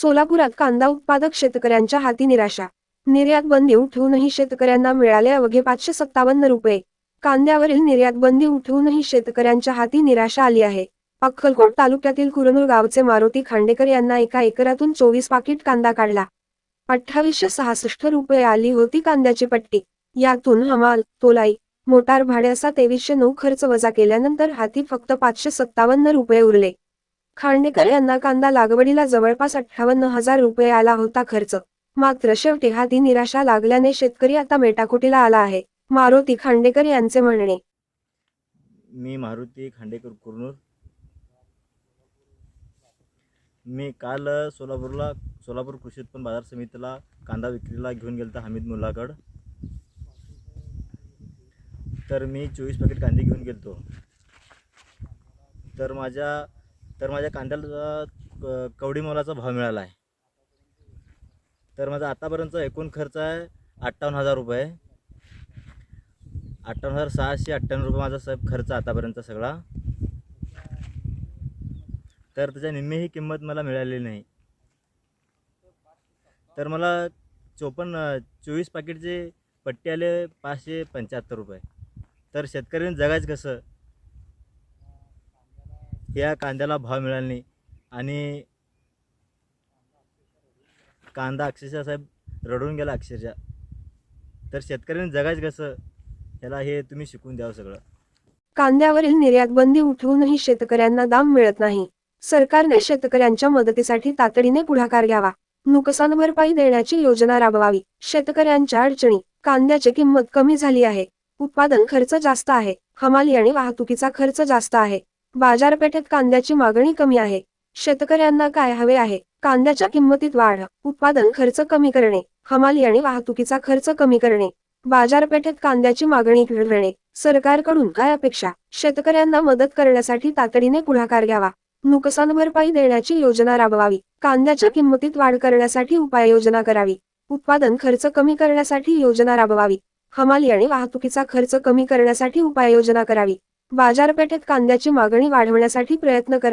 सोलापुरात कांदा उत्पादक शेतकऱ्यांच्या हाती निराशा. निर्यात बंदी उठवूनही शेतकऱ्यांना मिळाले अवघे पाचशे सत्तावन्न रुपये. कांद्यावरील निर्यात बंदी उठवूनही शेतकऱ्यांच्या हाती निराशा आली आहे. अक्कलकोट तालुक्यातील कुरनूर गावचे मारुती खांडेकर यांना एका एकरातून चोवीस पाकिट कांदा काढला. अठ्ठावीसशे सहासष्ट रुपये आली होती कांद्याची पट्टी. यातून हमाल तोलाई मोटार भाडे असा तेवीसशे नऊ खर्च वजा केल्यानंतर हाती फक्त पाचशे सत्तावन्न रुपये उरले. खांडेकर यांना कांदा लागवडीला जवळपास अठ्ठावन्न हजार रुपये आला होता खर्च. मात्र शेवटी हाती निराशा लागल्याने शेतकरी आता मेटाकुटीला आला आहे. मारुती खांडेकर यांचे म्हणणे. मी मारुती खांडेकर कुरनूर. मी काल सोलापूरला सोलापूर कृषी उत्पन्न बाजार समितीला कांदा विक्रीला घेऊन गेलो होतो हमीद मुल्लाकड तर मी चोवीस पॅकेट कांदे घेऊन गेलतो. तर माझ्या तर माझ्या कांद्याला कवडी मोलाचा भाव मिळाला आहे. तर माझा आतापर्यंत एकूण खर्च आहे अठ्ठावन्न हजार रुपये. अठ्ठावन्न हजार सहाशे अठ्ठ्याण्णव रुपये माझा साहेब खर्च आतापर्यंत सगळा. तर त्याच्या निम्मे ही किंमत मला मिळालेली नाही. तर मला चोपन्न चोवीस पाकिटचे पट्टे आले पाचशे पंच्याहत्तर रुपये. तर शेतकऱ्यांनी जगायचं कसं? या कांद्याला भाव मिळाला नाही. आणि कांदा अक्षरशः साहेब रडून गेला अक्षरशः. तर शेतकऱ्यांनी जगायचं कसं? याला हे तुम्ही शिकून द्यावं सगळं. कांद्यावरील निर्यात बंदी उठवूनही शेतकऱ्यांना दाम मिळत नाही. सरकारने शेतकऱ्यांच्या मदतीसाठी तातडीने पुढाकार घ्यावा. नुकसान भरपाई देण्याची योजना राबवावी. शेतकऱ्यांच्या अडचणी. कांद्याची किंमत कमी झाली आहे. उत्पादन खर्च जास्त आहे. हमाली आणि वाहतुकीचा खर्च जास्त आहे. बाजारपेठेत कांद्याची मागणी कमी आहे. शेतकऱ्यांना काय हवे आहे? कांद्याच्या किंमतीत वाढ उत्पादन खर्च कमी करणे हमाली आणि वाहतुकीचा खर्च कमी करणे बाजारपेठेत कांद्याची मागणी घडवणे सरकारकडून काय अपेक्षा? शेतकऱ्यांना मदत करण्यासाठी तातडीने पुढाकार घ्यावा. नुकसान भरपाई देण्याची योजना राबवावी. कांद्याच्या किंमतीत वाढ करण्यासाठी उपाययोजना करावी. उत्पादन खर्च कमी करण्यासाठी योजना राबवावी. हमाली आणि वाहतुकीचा खर्च कमी करण्यासाठी उपाययोजना करावी. बाजारपेठेत कांद्याची मागणी वाढवण्यासाठी प्रयत्न कर